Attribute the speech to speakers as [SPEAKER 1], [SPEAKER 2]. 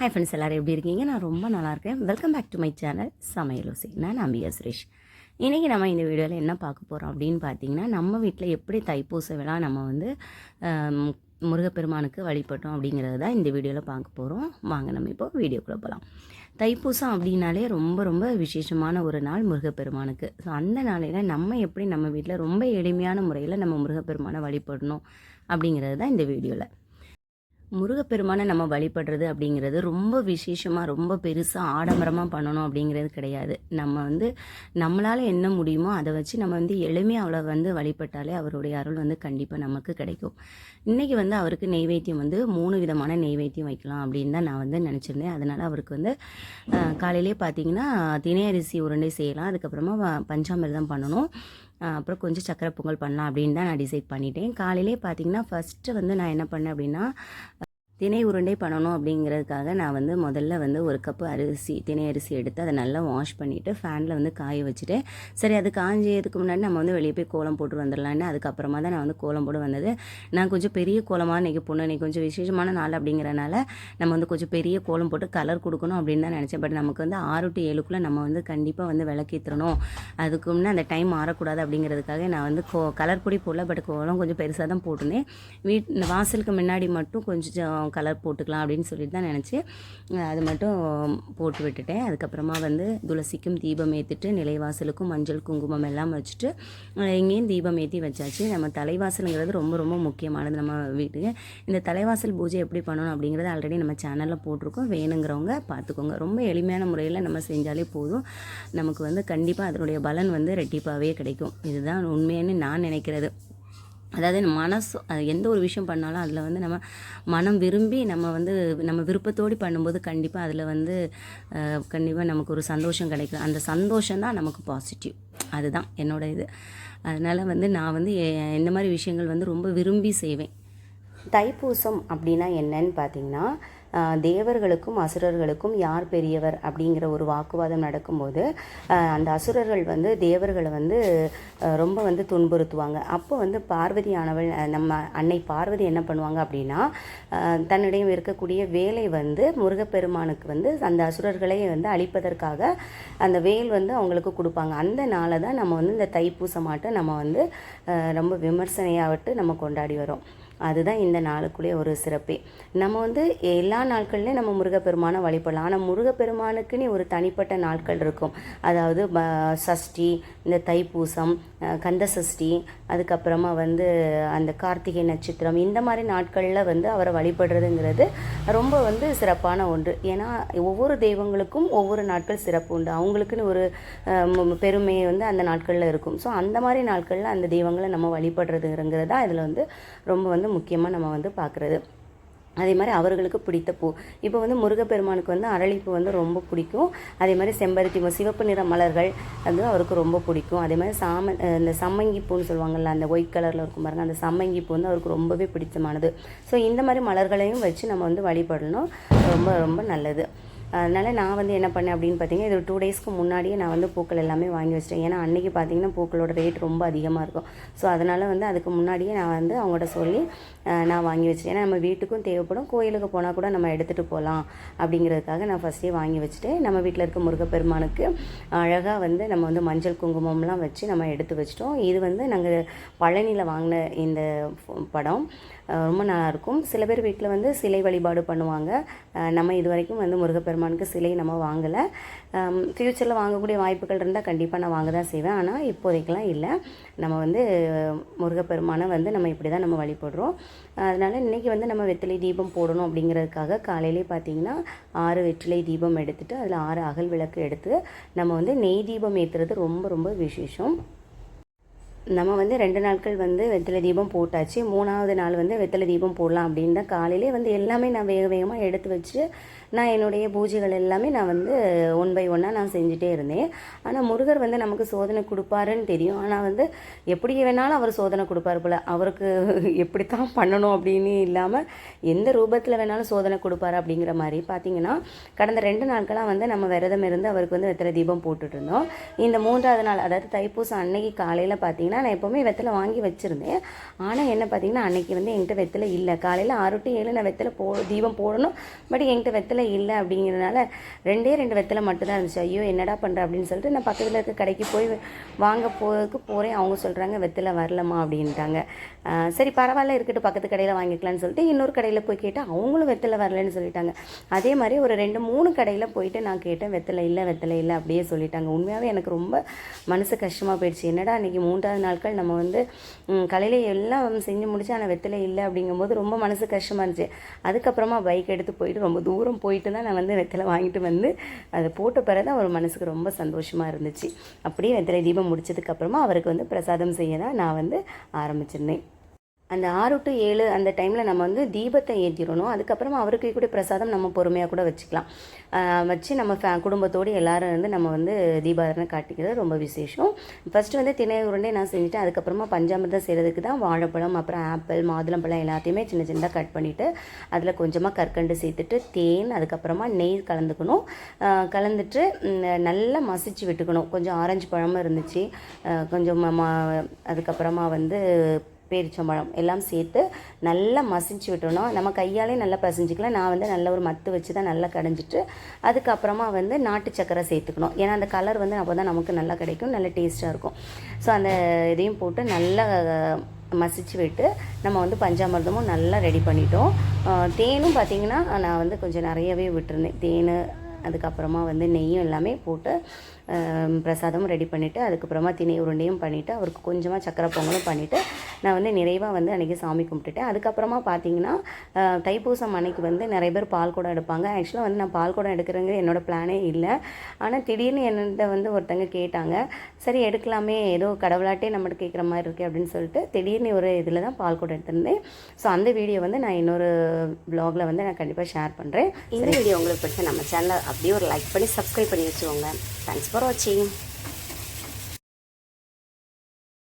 [SPEAKER 1] Hi friends எல்லோரும் எப்படி இருக்கீங்க? நான் ரொம்ப நல்லா இருக்கேன். Welcome back to my channel சமையலோசி நான் அம்பியா சுரேஷ். இன்றைக்கி நம்ம இந்த வீடியோவில் என்ன பார்க்க போகிறோம் அப்படின்னு பார்த்தீங்கன்னா நம்ம வீட்டில் எப்படி தைப்பூச விழா நம்ம வந்து முருகப்பெருமானுக்கு வழிபட்டோம் அப்படிங்கிறது தான் இந்த வீடியோவில் பார்க்க போகிறோம் வாங்க நம்ம இப்போ வீடியோக்குள்ளே போகலாம் தைப்பூசம் அப்படின்னாலே ரொம்ப ரொம்ப விசேஷமான ஒரு நாள் முருகப்பெருமானுக்கு. ஸோ அந்த நாளையில் நம்ம எப்படி நம்ம வீட்டில் ரொம்ப எளிமையான முறையில் நம்ம முருகப்பெருமானை வழிபடணும் அப்படிங்கிறது தான் இந்த வீடியோவில் முருகப்பெருமானை நம்ம வழிபடுறது அப்படிங்கிறது ரொம்ப விசேஷமாக ரொம்ப பெருசாக ஆடம்பரமாக பண்ணணும் அப்படிங்கிறது கிடையாது. நம்ம வந்து நம்மளால் என்ன முடியுமோ அதை வச்சு நம்ம வந்து எளிமையாக அவளை வந்து வழிபட்டாலே அவருடைய அருள் வந்து கண்டிப்பாக நமக்கு கிடைக்கும். இன்றைக்கி வந்து அவருக்கு நெய்வேத்தியம் வந்து மூணு விதமான நெய்வேத்தியம் வைக்கலாம் அப்படின்னு தான் நான் வந்து நினச்சிருந்தேன். அதனால் அவருக்கு வந்து காலையிலே பார்த்தீங்கன்னா தினை அரிசி உருண்டை செய்யலாம். அதுக்கப்புறமா வ- பஞ்சாமிர்தம் பண்ணணும். அப்புறம் கொஞ்சம் சக்கரை பொங்கல் பண்ணலாம் அப்படின்னு தான் நான் டிசைட் பண்ணிட்டேன். காலையிலே பார்த்தீங்கன்னா ஃபஸ்ட்டு வந்து நான் என்ன பண்ணேன் அப்படின்னா தினை உருண்டை பண்ணணும் அப்படிங்கிறதுக்காக நான் வந்து முதல்ல வந்து ஒரு கப்பு அரிசி தினை அரிசி எடுத்து அதை நல்லா வாஷ் பண்ணிவிட்டு ஃபேனில் வந்து காய வச்சுட்டு சரி அது காஞ்சதுக்கு முன்னாடி நம்ம வந்து வெளியே போய் கோலம் போட்டு வந்துடலான்னு அதுக்கப்புறமா தான் நான் வந்து கோலம் போட்டு வந்தது. நான் கொஞ்சம் பெரிய கோலமாக இன்றைக்கி பொண்ணு இன்றைக்கி கொஞ்சம் விசேஷமான நாள் அப்படிங்கிறனால நம்ம வந்து கொஞ்சம் பெரிய கோலம் போட்டு கலர் கொடுக்கணும் அப்படின்னு தான் நினச்சேன். பட் நமக்கு வந்து ஆறு டு ஏழுக்குள்ளே நம்ம வந்து கண்டிப்பாக வந்து விளக்கேற்றணும் அதுக்கு முன்னே அந்த டைம் மாறக்கூடாது அப்படிங்கிறதுக்காக நான் வந்து கோ கலர் பொடி போடல பட் கோலம் கொஞ்சம் பெருசாக தான் போட்டிருந்தேன். வீட் வாசலுக்கு முன்னாடி மட்டும் கொஞ்சம் கலர் போட்டுக்கலாம் அப்படின்னு சொல்லிட்டு தான் நினச்சி அது மட்டும் போட்டு விட்டுட்டேன். அதுக்கப்புறமா வந்து துளசிக்கும் தீபம் ஏற்றிட்டு நிலைவாசலுக்கும் மஞ்சள் குங்குமம் எல்லாம் வச்சுட்டு இங்கேயும் தீபம் ஏற்றி வச்சாச்சு. நம்ம தலைவாசலுங்கிறது ரொம்ப ரொம்ப முக்கியமானது நம்ம வீட்டுக்கு இந்த தலைவாசல் பூஜை எப்படி பண்ணணும் அப்படிங்கிறது ஆல்ரெடி நம்ம சேனலில் போட்டிருக்கோம். வேணுங்கிறவங்க பார்த்துக்கோங்க. ரொம்ப எளிமையான முறையில் நம்ம செஞ்சாலே போதும். நமக்கு வந்து கண்டிப்பாக அதனுடைய பலன் வந்து ரெட்டிப்பாகவே கிடைக்கும். இதுதான் உண்மைன்னு நான் நினைக்கிறது. அதாவது மனசு அது எந்த ஒரு விஷயம் பண்ணாலும் அதில் வந்து நம்ம மனம் விரும்பி நம்ம வந்து நம்ம விருப்பத்தோடு பண்ணும்போது கண்டிப்பாக அதில் வந்து கண்டிப்பாக நமக்கு ஒரு சந்தோஷம் கிடைக்கும். அந்த சந்தோஷம் தான் நமக்கு பாசிட்டிவ் அதுதான் என்னோட இது. அதனால் வந்து நான் வந்து இந்த மாதிரி விஷயங்கள் வந்து ரொம்ப விரும்பி செய்வேன். தைப்பூசம் அப்படின்னா என்னன்னு பார்த்தீங்கன்னா தேவர்களுக்கும் அசுரர்களுக்கும் யார் பெரியவர் அப்படிங்கிற ஒரு வாக்குவாதம் நடக்கும்போது அந்த அசுரர்கள் வந்து தேவர்களை வந்து ரொம்ப வந்து துன்புறுத்துவாங்க. அப்போ வந்து பார்வதி ஆனவள் நம்ம அன்னை பார்வதி என்ன பண்ணுவாங்க அப்படின்னா ஆஹ், தன்னிடையும் இருக்கக்கூடிய வேலை வந்து முருகப்பெருமானுக்கு வந்து அந்த அசுரர்களை வந்து அழிப்பதற்காக அந்த வேல் வந்து அவங்களுக்கு கொடுப்பாங்க. அந்த நாளை தான் நம்ம வந்து இந்த தைப்பூசமாட்டை நம்ம வந்து ரொம்ப விமர்சனையாகட்டு நம்ம கொண்டாடி வரோம். அதுதான் இந்த நாளுக்குள்ளே ஒரு சிறப்பே. நம்ம வந்து எல்லா எல்லா நாட்கள்லையும் நம்ம முருகப்பெருமானை வழிபடலாம். ஆனால் முருகப்பெருமானுக்குன்னு ஒரு தனிப்பட்ட நாட்கள் இருக்கும். அதாவது ப சஷ்டி இந்த தைப்பூசம் கந்த சஷ்டி அதுக்கப்புறமா வந்து அந்த கார்த்திகை நட்சத்திரம் இந்த மாதிரி நாட்களில் வந்து அவரை வழிபடுறதுங்கிறது ரொம்ப வந்து சிறப்பான ஒன்று. ஏன்னா ஒவ்வொரு தெய்வங்களுக்கும் ஒவ்வொரு நாட்கள் சிறப்பு உண்டு. அவங்களுக்குன்னு ஒரு பெருமை வந்து அந்த நாட்களில் இருக்கும். ஸோ அந்த மாதிரி நாட்களில் அந்த தெய்வங்களை நம்ம வழிபடுறதுங்கிறது தான் இதில் வந்து ரொம்ப வந்து முக்கியமாக நம்ம வந்து பார்க்குறது. அதே மாதிரி அவர்களுக்கு பிடித்த பூ. இப்போ வந்து முருகப்பெருமானுக்கு வந்து அரளிப்பூ வந்து ரொம்ப பிடிக்கும். அதே மாதிரி செம்பருத்தி பூ சிவப்பு நிற மலர்கள் வந்து அவருக்கு ரொம்ப பிடிக்கும். அதே மாதிரி சாம இந்த சம்மங்கி பூன்னு சொல்லுவாங்கள்ல அந்த ஒயிட் கலரில் இருக்கும் பாருங்கள் அந்த சம்மங்கி பூ வந்து அவருக்கு ரொம்பவே பிடித்தமானது. ஸோ இந்த மாதிரி மலர்களையும் வச்சு நம்ம வந்து வழிபடணும். ரொம்ப ரொம்ப நல்லது. அதனால் நான் வந்து என்ன பண்ணேன் அப்படின்னு பார்த்தீங்கன்னா இது டூ டேஸ்க்கு முன்னாடியே நான் வந்து பூக்கள் எல்லாமே வாங்கி வச்சிட்டேன். ஏன்னா அன்றைக்கி பார்த்தீங்கன்னா பூக்களோட ரேட் ரொம்ப அதிகமாக இருக்கும். ஸோ அதனால் வந்து அதுக்கு முன்னாடியே நான் வந்து அவங்கள்ட்ட சொல்லி நான் வாங்கி வச்சிட்டேன். ஏன்னா நம்ம வீட்டுக்கும் தேவைப்படும். கோயிலுக்கு போனால் கூட நம்ம எடுத்துகிட்டு போகலாம் அப்படிங்கிறதுக்காக நான் ஃபஸ்ட்டே வாங்கி வச்சுட்டு நம்ம வீட்டில் இருக்க முருகப்பெருமானுக்கு அழகாக வந்து நம்ம வந்து மஞ்சள் குங்குமம்லாம் வச்சு நம்ம எடுத்து வச்சிட்டோம். இது வந்து நாங்கள் பழனியில் வாங்கின இந்த படம். ரொம்ப நல்லாயிருக்கும். சில பேர் வீட்டில் வந்து சிலை வழிபாடு பண்ணுவாங்க. நம்ம இது வரைக்கும் வந்து முருகப்பெருமானுக்கு சிலை நம்ம வாங்கலை. ஃப்யூச்சரில் வாங்கக்கூடிய வாய்ப்புகள் இருந்தால் கண்டிப்பாக நான் வாங்க தான் செய்வேன். ஆனால் இப்போதைக்கெலாம் இல்லை. நம்ம வந்து முருகப்பெருமானை வந்து நம்ம இப்படி தான் நம்ம வழிபடுறோம். அதனால் இன்றைக்கி வந்து நம்ம வெற்றிலை தீபம் போடணும் அப்படிங்கிறதுக்காக காலையிலே பார்த்தீங்கன்னா ஆறு வெற்றிலை தீபம் எடுத்துகிட்டு அதில் ஆறு அகல் விளக்கு எடுத்து நம்ம வந்து நெய் தீபம் ஏற்றுறது ரொம்ப ரொம்ப விசேஷம். நம்ம வந்து ரெண்டு நாட்கள் வந்து வெத்தலை தீபம் போட்டாச்சு. மூணாவது நாள் வந்து வெத்தலை தீபம் போடலாம் அப்படின்னு தான் காலையிலே வந்து எல்லாமே நான் வேக வேகமாக எடுத்து வச்சு நான் என்னுடைய பூஜைகள் எல்லாமே நான் வந்து ஒன் பை ஒன்னாக நான் செஞ்சுட்டே இருந்தேன். ஆனால் முருகர் வந்து நமக்கு சோதனை கொடுப்பாருன்னு தெரியும். ஆனால் வந்து எப்படி வேணாலும் அவர் சோதனை கொடுப்பாரு போல். அவருக்கு எப்படித்தான் பண்ணணும் அப்படின்னு இல்லாமல் எந்த ரூபத்தில் வேணாலும் சோதனை கொடுப்பாரு அப்படிங்கிற மாதிரி. பார்த்தீங்கன்னா கடந்த ரெண்டு நாட்களாக வந்து நம்ம விரதம் இருந்து அவருக்கு வந்து வெத்தலை தீபம் போட்டுட்டு இருந்தோம். இந்த மூன்றாவது நாள் அதாவது தைப்பூசம் அன்னைக்கு காலையில் பார்த்தீங்கன்னா ஏன்னா நான் எப்போவுமே வெத்தலை வாங்கி வச்சுருந்தேன். ஆனால் என்ன பார்த்தீங்கன்னா அன்றைக்கி வந்து என்கிட்ட வெத்தலை இல்லை. காலையில் ஆறு டு ஏழு நான் வெத்தலை போ தீபம் போடணும். பட் என்கிட்ட வெத்தலை இல்லை அப்படிங்கிறதுனால ரெண்டே ரெண்டு வெத்தலை மட்டும் தான் இருந்துச்சு. ஐயோ என்னடா பண்ணுற அப்படின்னு சொல்லிட்டு நான் பக்கத்தில் இருக்க கடைக்கு போய் வாங்க போகிறதுக்கு போகிறேன் அவங்க சொல்கிறாங்க வெத்தலை வரலம்மா அப்படின்ட்டாங்க. சரி பரவாயில்ல இருக்கட்டும் பக்கத்து கடையில் வாங்கிக்கலாம்னு சொல்லிட்டு இன்னொரு கடையில் போய் கேட்டால் அவங்களும் வெத்தலை வரலன்னு சொல்லிட்டாங்க. அதே மாதிரி ஒரு ரெண்டு மூணு கடையில் போயிட்டு நான் கேட்டேன் வெத்தலை இல்லை வெத்தலை இல்லை அப்படியே சொல்லிட்டாங்க. உண்மையாகவே எனக்கு ரொம்ப மனசு கஷ்டமாக போயிடுச்சு. என்னடா இன்றைக்கி மூன்றாவது நாள் நாட்கள் நம்ம வந்து கலையில் எல்லாம் செஞ்சு முடிச்சு ஆனால் வெத்தலை இல்லை அப்படிங்கும்போது ரொம்ப மனசு கஷ்டமாக இருந்துச்சு. அதுக்கப்புறமா பைக் எடுத்து போயிட்டு ரொம்ப தூரம் போயிட்டு தான் நான் வந்து வெத்தலை வாங்கிட்டு வந்து அதை போட்ட பிறகு தான் ஒரு மனசுக்கு ரொம்ப சந்தோஷமாக இருந்துச்சு. அப்படியே வெத்தலை தீபம் முடிச்சதுக்கப்புறமா அவருக்கு வந்து பிரசாதம் செய்ய தான் நான் வந்து ஆரம்பிச்சிருந்தேன். அந்த ஆறு டு ஏழு அந்த டைமில் நம்ம வந்து தீபத்தை ஏற்றிடணும் அதுக்கப்புறமா அவருக்கு கூட பிரசாதம் நம்ம பொறுமையாக கூட வச்சுக்கலாம். வச்சு நம்ம ஃபே குடும்பத்தோடு எல்லோரும் வந்து நம்ம வந்து தீபாவளி காட்டிக்கிறது ரொம்ப விசேஷம். ஃபஸ்ட்டு வந்து திணை உருண்டை நான் செஞ்சுட்டேன். அதுக்கப்புறமா பஞ்சாமிர்தம் செய்கிறதுக்கு தான் வாழைப்பழம் அப்புறம் ஆப்பிள் மாதுளம்பழம் எல்லாத்தையுமே சின்ன சின்னதாக கட் பண்ணிவிட்டு அதில் கொஞ்சமாக கற்கண்டு சேர்த்துட்டு தேன் அதுக்கப்புறமா நெய் கலந்துக்கணும். கலந்துட்டு நல்லா மசிச்சு விட்டுக்கணும். கொஞ்சம் ஆரஞ்சு பழமும் இருந்துச்சு. கொஞ்சம் ம- அதுக்கப்புறமா வந்து பேரிச்சம்பழம் எல்லாம் சேர்த்து நல்லா மசிச்சு விட்டணும் நம்ம கையாலே நல்லா பசிஞ்சிக்கலாம். நான் வந்து நல்ல ஒரு மத்து வச்சு தான் நல்லா கடைஞ்சிட்டு அதுக்கப்புறமா வந்து நாட்டு சக்கரை சேர்த்துக்கணும். ஏன்னா அந்த கலர் வந்து அப்போ தான் நமக்கு நல்லா கிடைக்கும் நல்ல டேஸ்ட்டாக இருக்கும். ஸோ அந்த இதையும் போட்டு நல்லா மசிச்சு விட்டு நம்ம வந்து பஞ்சாமிர்தமும் நல்லா ரெடி பண்ணிட்டோம். தேனும் பார்த்திங்கன்னா நான் வந்து கொஞ்சம் நிறையவே விட்டுருந்தேன். தேன் அதுக்கப்புறமா வந்து நெய்யும் எல்லாமே போட்டு பிரசாதமும் ரெடி பண்ணிவிட்டு அதுக்கப்புறமா திணை உருண்டையும் பண்ணிவிட்டு அவருக்கு கொஞ்சமாக சக்கரை பொங்கலும் பண்ணிவிட்டு நான் வந்து நிறைவாக வந்து அன்றைக்கி சாமி கும்பிட்டுட்டேன். அதுக்கப்புறமா பார்த்தீங்கன்னா தைப்பூசம் அன்னைக்கு வந்து நிறைய பேர் பால் குடம் எடுப்பாங்க. ஆக்சுவலாக வந்து நான் பால் குடம் எடுக்கிறேங்க என்னோட பிளானே இல்லை. ஆனால் திடீர்னு என்னிட்ட வந்து ஒருத்தங்க கேட்டாங்க சரி எடுக்கலாமே ஏதோ கடவுளாட்டே நம்மகிட்ட கேட்குற மாதிரி இருக்கே அப்படின்னு சொல்லிட்டு திடீர்னு ஒரு இதில் தான் பால் குடம் எடுத்திருந்தேன். ஸோ அந்த வீடியோ வந்து நான் இன்னொரு ப்ளாகில் வந்து நான் கண்டிப்பாக ஷேர் பண்ணுறேன் இந்த வீடியோ உங்களுக்கு பிடிச்ச நம்ம சேனலை அப்படியே ஒரு லைக் பண்ணி சப்ஸ்கிரைப் பண்ணி வச்சுக்கோங்க. Thanks for super